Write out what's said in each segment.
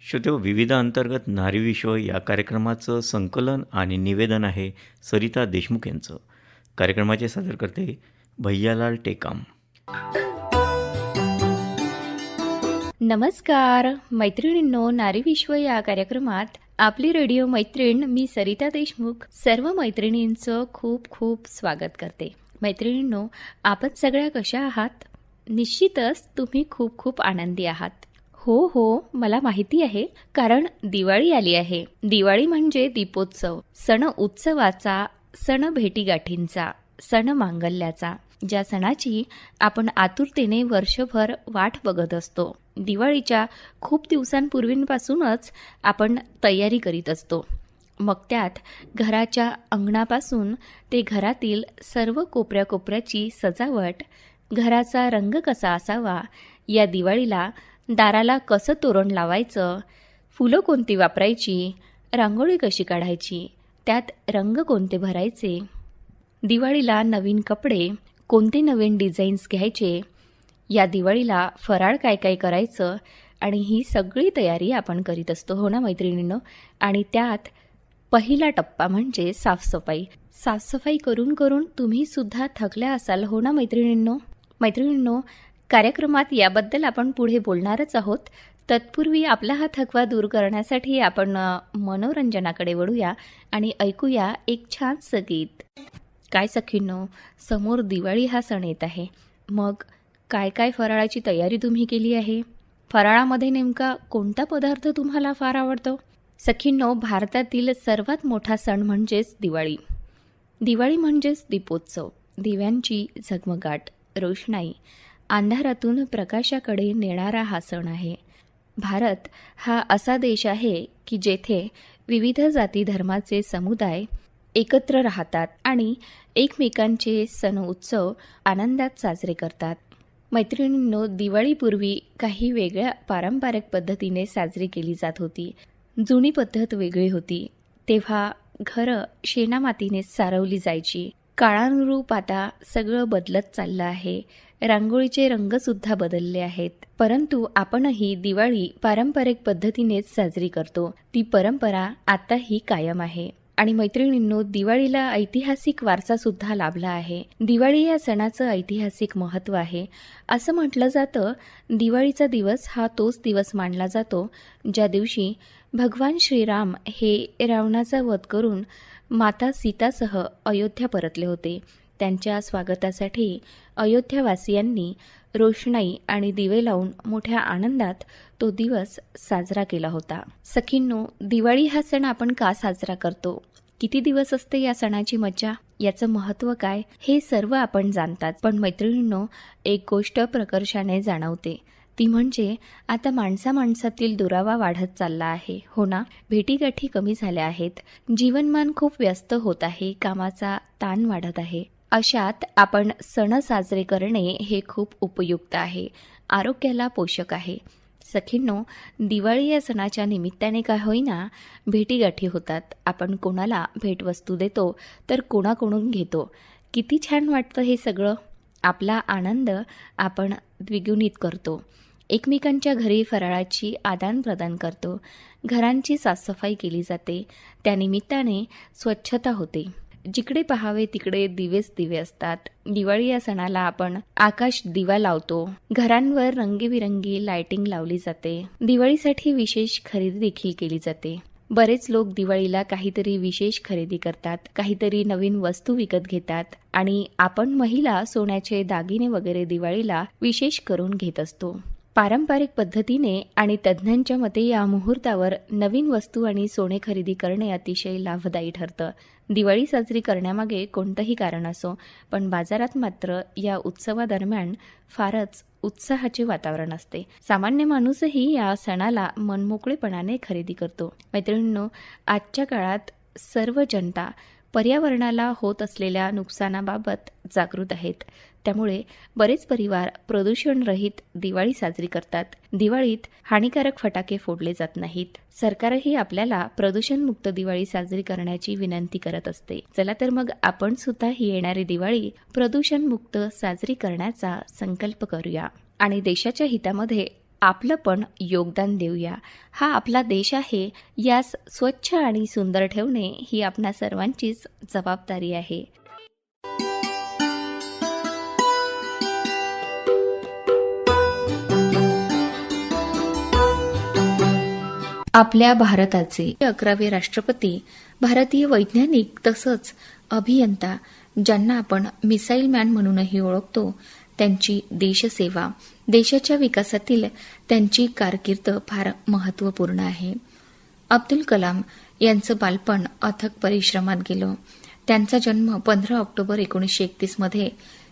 श्रोते विविध अंतर्गत नारी विश्व या कार्यक्रमाचं संकलन आणि निवेदन आहे सरिता देशमुख यांचं. कार्यक्रमाचे सादर करते भैयालाल टेकाम. नमस्कार मैत्रिणींनो नारी विश्व या कार्यक्रमात आपली रेडिओ मैत्रीण मी सरिता देशमुख सर्व मैत्रिणींचं खूप खूप स्वागत करते. मैत्रिणींनो आपण सगळ्या कशा आहात? निश्चितच तुम्ही खूप खूप आनंदी आहात. हो हो मला माहिती आहे कारण दिवाळी आली आहे. दिवाळी म्हणजे दीपोत्सव सण उत्सवाचा सण भेटीगाठींचा सण मांगल्याचा. ज्या सणाची आपण आतुरतेने वर्षभर वाट बघत असतो. दिवाळीच्या खूप दिवसांपूर्वींपासूनच आपण तयारी करीत असतो. मग त्यात घराच्या अंगणापासून ते घरातील सर्व कोपऱ्या कोपऱ्याची सजावट घराचा रंग कसा असावा या दिवाळीला दाराला कसं तोरण लावायचं? फुलं कोणती वापरायची? रांगोळी कशी काढायची? त्यात रंग कोणते भरायचे? दिवाळीला नवीन कपडे कोणते नवीन डिझाईन्स घ्यायचे? या दिवाळीला फराळ काय काय करायचं? आणि ही सगळी तयारी आपण करीत असतो हो ना मैत्रिणींनो? आणि त्यात पहिला टप्पा म्हणजे साफसफाई. साफसफाई करून करून तुम्ही सुद्धा थकल्या असाल हो ना मैत्रिणींनो? मैत्रिणींनो कार्यक्रमात याबद्दल आपण पुढे बोलणारच आहोत. तत्पूर्वी आपला हा थकवा दूर करण्यासाठी आपण मनोरंजनाकडे वळूया आणि ऐकूया एक छानसं गीत. काय सखींनो समोर दिवाळी हा सण येत आहे. मग काय काय फराळाची तयारी तुम्ही केली आहे? फराळामध्ये नेमका कोणता पदार्थ तुम्हाला फार आवडतो? सखींनो भारतातील सर्वात मोठा सण म्हणजेच दिवाळी. दिवाळी म्हणजेच दीपोत्सव. दिव्यांची झगमगाट. रोषणाई. अंधारातून प्रकाशाकडे नेणारा हा सण आहे. भारत हा असा देश आहे की जेथे विविध जाती धर्माचे समुदाय एकत्र राहतात आणि एकमेकांचे सण उत्सव आनंदात साजरे करतात. मैत्रिणींनो दिवाळीपूर्वी काही वेगळ्या पारंपरिक पद्धतीने साजरी केली जात होती. जुनी पद्धत वेगळी होती. तेव्हा घरं शेणामातीने सारवली जायची. काळानुरूप आता सगळं बदलत चाललं आहे. रांगोळीचे रंगसुद्धा बदलले आहेत. परंतु आपणही दिवाळी पारंपरिक पद्धतीनेच साजरी करतो. ती परंपरा आताही कायम आहे. आणि मैत्रिणींनो दिवाळीला ऐतिहासिक वारसा सुद्धा लाभला आहे. दिवाळी या सणाचं ऐतिहासिक महत्त्व आहे. असं म्हटलं जातं दिवाळीचा दिवस हा तोच दिवस मानला जातो ज्या दिवशी भगवान श्रीराम हे रावणाचा वध करून माता सीतासह अयोध्या परतले होते. त्यांच्या स्वागतासाठी अयोध्यावासियांनी रोषणाई आणि दिवे लावून मोठ्या आनंदात तो दिवस साजरा केला होता. सखींनो दिवाळी हा सण आपण का साजरा करतो? किती दिवस असते या सणाची मज्जा? याचं महत्त्व काय? हे सर्व आपण जाणतात. पण मैत्रिणींनो एक गोष्ट प्रकर्षाने जाणवते. ती म्हणजे आता माणसा माणसातील दुरावा वाढत चालला आहे. हो ना? भेटीगाठी कमी झाल्या आहेत. जीवनमान खूप व्यस्त होत आहे. कामाचा ताण वाढत आहे. अशात आपण सण साजरे करणे हे खूप उपयुक्त आहे. आरोग्याला पोषक आहे. सखींनो दिवाळी या सणाच्या निमित्ताने काय होईना भेटीगाठी होतात. आपण कोणाला भेटवस्तू देतो तर कोणाकडून घेतो? किती छान वाटतं हे सगळं. आपला आनंद आपण द्विगुणित करतो. एकमेकांच्या घरी फराळाची आदानप्रदान करतो. घरांची साफसफाई केली जाते. त्यानिमित्ताने स्वच्छता होते. जिकडे पहावे तिकडे दिवेच दिवे असतात. दिवाळी या सणाला आपण आकाश दिवा लावतो. घरांवर रंगीबिरंगी लाइटिंग लावली जाते. दिवाळीसाठी विशेष खरेदी देखील केली जाते. बरेच लोक दिवाळीला काहीतरी विशेष खरेदी करतात काहीतरी नवीन वस्तू विकत घेतात आणि आपण महिला सोन्याचे दागिने वगैरे दिवाळीला विशेष करून घेत असतो. पारंपरिक पद्धतीने आणि तज्ज्ञांच्या मते या मुहूर्तावर नवीन वस्तू आणि सोने खरेदी करणे अतिशय लाभदायी ठरतं. दिवाळी साजरी करण्यामागे कोणतंही कारण असो पण बाजारात मात्र या उत्सवादरम्यान फारच उत्साहाचे वातावरण असते. सामान्य माणूसही या सणाला मनमोकळेपणाने खरेदी करतो. मैत्रिणींनो आजच्या काळात सर्व जनता पर्यावरणाला होत असलेल्या नुकसानाबाबत जागृत आहेत. त्यामुळे बरेच परिवार प्रदूषणरहित दिवाळी साजरी करतात. दिवाळीत हानिकारक फटाके फोडले जात नाहीत. सरकारही आपल्याला प्रदूषणमुक्त दिवाळी साजरी करण्याची विनंती करत असते. चला तर मग आपण सुद्धा ही येणारी दिवाळी प्रदूषणमुक्त साजरी करण्याचा संकल्प करूया. आणि देशाच्या हितामध्ये आपलं पण योगदान देऊया. हा आपला देश आहे यास स्वच्छ आणि सुंदर ठेवणे ही आपणा सर्वांचीच जबाबदारी आहे. आपल्या भारताचे अकरावे राष्ट्रपती भारतीय वैज्ञानिक तसंच अभियंता ज्यांना आपण मिसाईल मॅन म्हणूनही ओळखतो त्यांची देशसेवा देशाच्या विकासातील त्यांची कारकीर्द फार महत्त्वपूर्ण आहे. अब्दुल कलाम यांचं बालपण अथक परिश्रमात गेलं. त्यांचा जन्म पंधरा ऑक्टोबर एकोणीसशे एकतीसमध्ये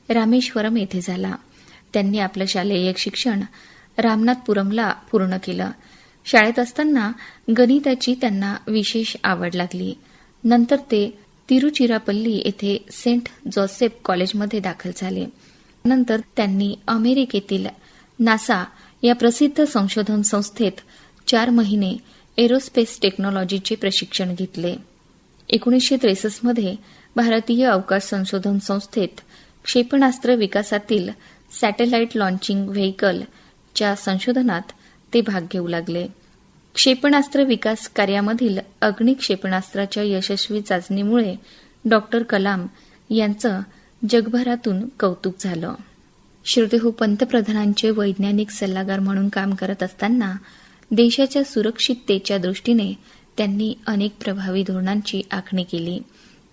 रामेश्वरम येथे झाला. त्यांनी आपलं शालेय शिक्षण रामनाथपुरमला पूर्ण केलं. शाळेत असताना गणिताची त्यांना विशेष आवड लागली. नंतर ते तिरुचिरापल्ली येथे सेंट जोसेफ कॉलेजमध्ये दाखल झाले. नंतर त्यांनी अमेरिकेतील नासा या प्रसिद्ध संशोधन संस्थेत चार महिने एरोस्पेस टेक्नॉलॉजीचे प्रशिक्षण घेतले. एकोणीसशे त्रेसष्टमध्ये भारतीय अवकाश संशोधन संस्थेत क्षेपणास्त्र विकासातील सॅटेलाइट लॉन्चिंग व्हेकल च्या संशोधनात ते भाग घेऊ लागले. क्षेपणास्त्र विकास कार्यामधील अग्नि क्षेपणास्त्राच्या यशस्वी चाचणीमुळे डॉक्टर कलाम यांचं जगभरातून कौतुक झालं. श्रोतेहो पंतप्रधानांचे वैज्ञानिक सल्लागार म्हणून काम करत असताना देशाच्या सुरक्षिततेच्या दृष्टीने त्यांनी अनेक प्रभावी धोरणांची आखणी केली.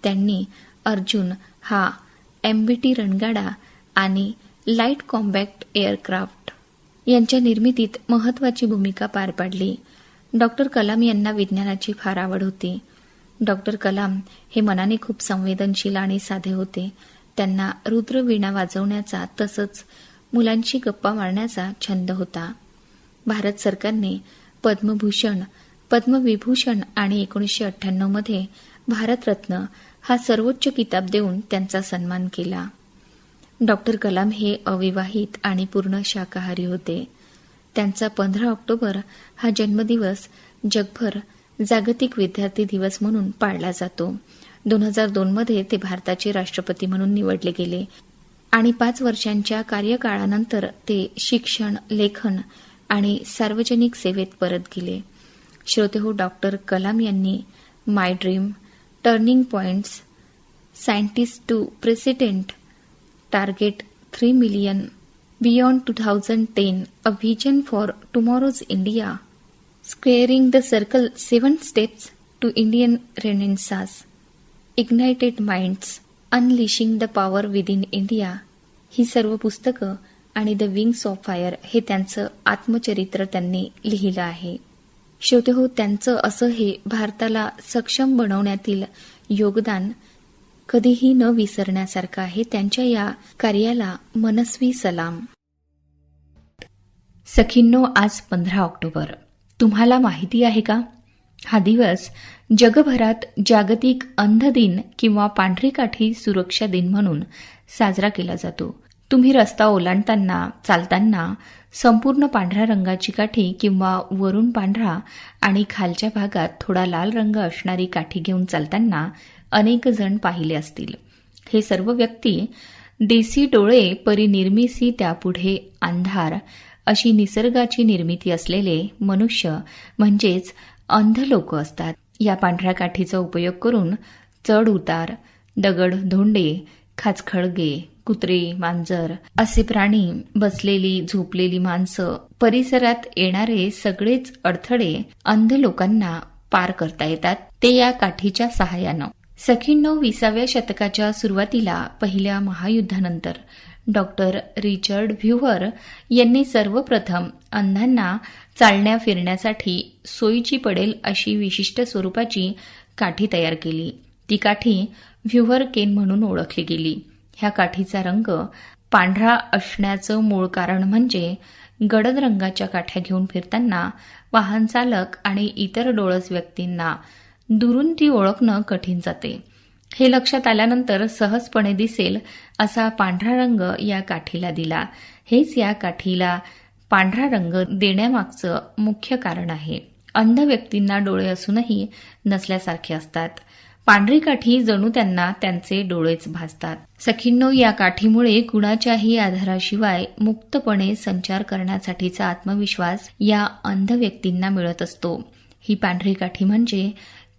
त्यांनी अर्जुन हा एमबीटी रणगाडा आणि लाइट कॉम्बॅक्ट एअरक्राफ्ट यांच्या निर्मितीत महत्वाची भूमिका पार पाडली. डॉक्टर कलाम यांना विज्ञानाची फार आवड होती. डॉक्टर कलाम हे मनाने खूप संवेदनशील आणि साधे होते. त्यांना रुद्रवीणा वाजवण्याचा तसंच मुलांशी गप्पा मारण्याचा छंद होता. भारत सरकारने पद्मभूषण पद्मविभूषण आणि एकोणीसशे अठ्ठ्याण्णवमध्ये भारतरत्न हा सर्वोच्च किताब देऊन त्यांचा सन्मान केला. डॉक्टर कलाम हे अविवाहित आणि पूर्ण शाकाहारी होते. त्यांचा पंधरा ऑक्टोबर हा जन्मदिवस जगभर जागतिक विद्यार्थी दिवस म्हणून पाळला जातो. दोन हजार दोनमध्ये ते भारताचे राष्ट्रपती म्हणून निवडले गेले. आणि पाच वर्षांच्या कार्यकाळानंतर ते शिक्षण लेखन आणि सार्वजनिक सेवेत परत गेले. श्रोतेहो डॉक्टर कलाम यांनी my dream turning points scientist to president target three million beyond two thousand ten a vision for tomorrow's India squaring the circle seven steps to Indian renaissance ignited minds unleashing the power within India ही सर्व पुस्तकं आणि the wings of fire हे त्यांचं आत्मचरित्र त्यांनी लिहिलं आहे. शेवटे हो त्यांचं असं हे भारताला सक्षम बनवण्यातील योगदान कधीही न विसरण्यासारखं आहे. त्यांच्या या कार्याला मनस्वी सलाम. सखींनो आज पंधरा ऑक्टोबर. तुम्हाला माहिती आहे का? हा दिवस जगभरात जागतिक अंध दिन किंवा पांढरी काठी सुरक्षा दिन म्हणून साजरा केला जातो. तुम्ही रस्ता ओलांडताना चालताना संपूर्ण पांढऱ्या रंगाची काठी किंवा वरून पांढरा आणि खालच्या भागात थोडा लाल रंग असणारी काठी घेऊन चालताना अनेक जण पाहिले असतील. हे सर्व व्यक्ती देसी डोळे परिनिर्मिसी त्यापुढे अंधार अशी निसर्गाची निर्मिती असलेले मनुष्य म्हणजेच अंध लोक असतात. या पांढऱ्या काठीचा उपयोग करून चढ उतार दगड धोंडे खाचखळगे कुत्रे मांजर असे प्राणी बसलेली झोपलेली माणसं परिसरात येणारे सगळेच अडथळे अंध लोकांना पार करता येतात. ते या काठीच्या सहाय्यानं. सखींनो विसाव्या शतकाच्या सुरुवातीला पहिल्या महायुद्धानंतर डॉक्टर रिचर्ड व्ह्युअर यांनी सर्वप्रथम अंधांना चालण्या फिरण्यासाठी सोयीची पडेल अशी विशिष्ट स्वरूपाची काठी तयार केली. ती काठी व्ह्युअर केन म्हणून ओळखली गेली. ह्या काठीचा रंग पांढरा असण्याचं मूळ कारण म्हणजे गडद रंगाच्या काठ्या घेऊन फिरताना वाहन चालक आणि इतर डोळस व्यक्तींना दुरून ती ओळखणं कठीण जाते. हे लक्षात आल्यानंतर सहजपणे दिसेल असा पांढरा रंग या काठीला दिला. हेच या काठीला पांढरा रंग देण्यामागचं मुख्य कारण आहे. अंध व्यक्तींना डोळे असूनही नसल्यासारखे असतात. पांढरी काठी जणू त्यांना त्यांचे डोळेच भासतात. सखींनो या काठीमुळे कुणाच्याही आधाराशिवाय मुक्तपणे संचार करण्यासाठीचा आत्मविश्वास या अंध व्यक्तींना मिळत असतो. ही पांढरी काठी म्हणजे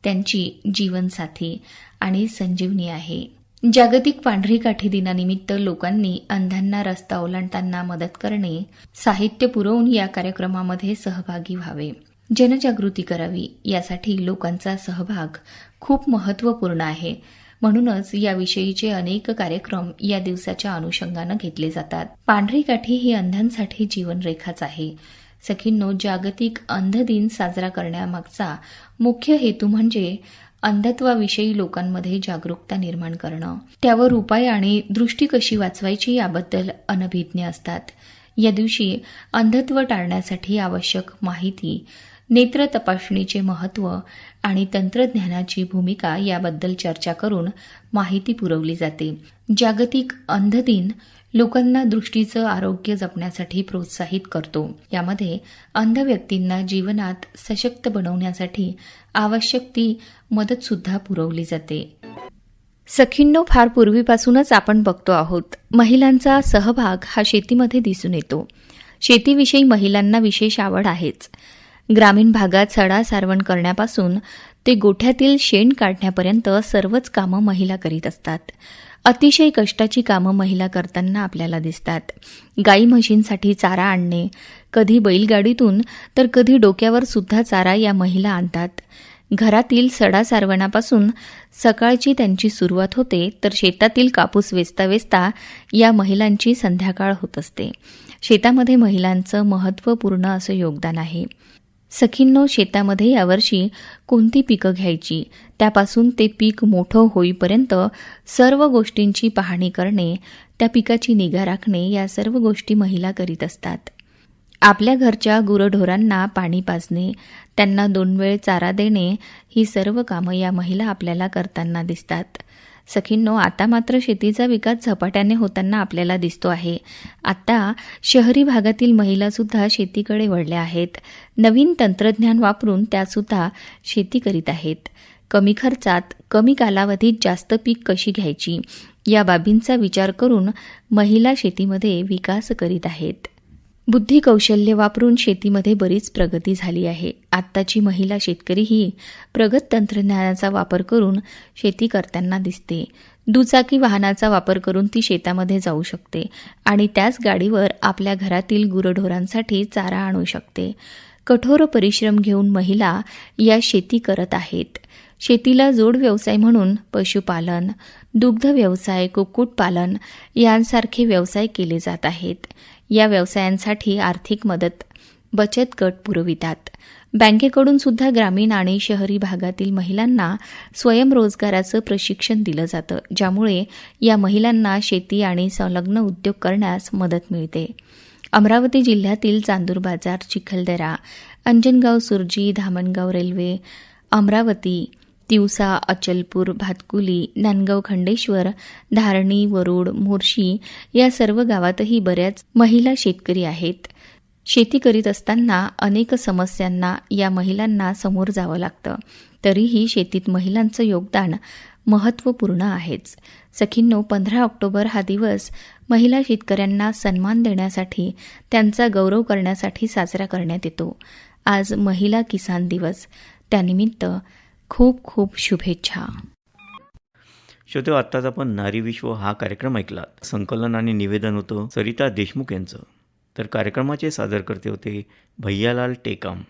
त्यांची जीवनसाथी आणि संजीवनी आहे. जागतिक पांढरी काठी दिनानिमित्त लोकांनी अंधांना रस्ता ओलांडताना मदत करणे साहित्य पुरवून या कार्यक्रमामध्ये सहभागी व्हावे. जनजागृती करावी यासाठी लोकांचा सहभाग खूप महत्त्वपूर्ण आहे. म्हणूनच याविषयीचे अनेक कार्यक्रम या दिवसाच्या अनुषंगानं घेतले जातात. पांढरी काठी ही अंधांसाठी जीवनरेखाच आहे. सखींनो जागतिक अंध दिन साजरा करण्यामागचा मुख्य हेतू म्हणजे अंधत्वाविषयी लोकांमध्ये जागरूकता निर्माण करणं. त्यावर उपाय आणि दृष्टी कशी वाचवायची याबद्दल अनभिज्ञ असतात. या दिवशी अंधत्व टाळण्यासाठी आवश्यक माहिती नेत्र तपासणीचे महत्त्व आणि तंत्रज्ञानाची भूमिका याबद्दल चर्चा करून माहिती पुरवली जाते. जागतिक अंध दिन लोकांना दृष्टीचं आरोग्य जपण्यासाठी प्रोत्साहित करतो. यामध्ये अंध व्यक्तींना जीवनात सशक्त बनवण्यासाठी आवश्यक ती मदत सुद्धा पुरवली जाते. सखींनो फार पूर्वीपासूनच आपण बघतो आहोत. महिलांचा सहभाग हा शेतीमध्ये दिसून येतो. शेतीविषयी महिलांना विशेष आवड आहेच. ग्रामीण भागात सडा सारवण करण्यापासून ते गोठ्यातील शेण काढण्यापर्यंत सर्वच कामं महिला करीत असतात. अतिशय कष्टाची कामं महिला करताना आपल्याला दिसतात. गाई म्हशींसाठी चारा आणणे कधी बैलगाडीतून तर कधी डोक्यावर सुद्धा चारा या महिला आणतात. घरातील सडा सारवणापासून सकाळची त्यांची सुरुवात होते तर शेतातील कापूस वेचता वेचता या महिलांची संध्याकाळ होत असते. शेतामध्ये महिलांचं महत्त्वपूर्ण असं योगदान आहे. सखींनो शेतामध्ये यावर्षी कोणती पिकं घ्यायची? त्यापासून ते पीक मोठं होईपर्यंत सर्व गोष्टींची पाहणी करणे त्या पिकाची निगा राखणे या सर्व गोष्टी महिला करीत असतात. आपल्या घरच्या गुरढोरांना पाणी पाजणे त्यांना दोन वेळ चारा देणे ही सर्व कामं या महिला आपल्याला करताना दिसतात. सखींनो आता मात्र शेतीचा विकास झपाट्याने होताना आपल्याला दिसतो आहे. आता शहरी भागातील महिलासुद्धा शेतीकडे वळल्या आहेत. नवीन तंत्रज्ञान वापरून त्यासुद्धा शेती करीत आहेत. कमी खर्चात कमी कालावधीत जास्त पीक कशी घ्यायची? या बाबींचा विचार करून महिला शेतीमध्ये विकास करीत आहेत. बुद्धी कौशल्य वापरून शेतीमध्ये बरीच प्रगती झाली आहे. आत्ताची महिला शेतकरी ही प्रगत तंत्रज्ञानाचा वापर करून शेती करताना दिसते. दुचाकी वाहनाचा वापर करून ती शेतामध्ये जाऊ शकते आणि त्याच गाडीवर आपल्या घरातील गुरढोरांसाठी चारा आणू शकते. कठोर परिश्रम घेऊन महिला या शेती करत आहेत. शेतीला जोड व्यवसाय म्हणून पशुपालन दुग्ध व्यवसाय कुक्कुटपालन यांसारखे व्यवसाय केले जात आहेत. या व्यवसायांसाठी आर्थिक मदत बचत गट पुरवितात. बँकेकडून सुद्धा ग्रामीण आणि शहरी भागातील महिलांना स्वयंरोजगाराचं प्रशिक्षण दिलं जातं ज्यामुळे या महिलांना शेती आणि संलग्न उद्योग करण्यास मदत मिळते. अमरावती जिल्ह्यातील चांदूर बाजार चिखलदरा अंजनगाव सुरजी धामणगाव रेल्वे अमरावती तिवसा अचलपूर भातकुली नांदगाव खंडेश्वर धारणी वरुड मोर्शी या सर्व गावातही बऱ्याच महिला शेतकरी आहेत. शेती करीत असताना अनेक समस्यांना या महिलांना समोर जावं लागतं. तरीही शेतीत महिलांचं योगदान महत्त्वपूर्ण आहेच. सखींनो पंधरा ऑक्टोबर हा दिवस महिला शेतकऱ्यांना सन्मान देण्यासाठी त्यांचा गौरव करण्यासाठी साजरा करण्यात येतो. आज महिला किसान दिवस. त्यानिमित्त खूप खूप शुभेच्छा. श्रोते आत्ताच आपण नारी विश्व हा कार्यक्रम ऐकला संकलन आणि निवेदन होतं सरिता देशमुख यांचं. तर कार्यक्रमाचे सादरकर्ते होते भैयालाल टेकाम.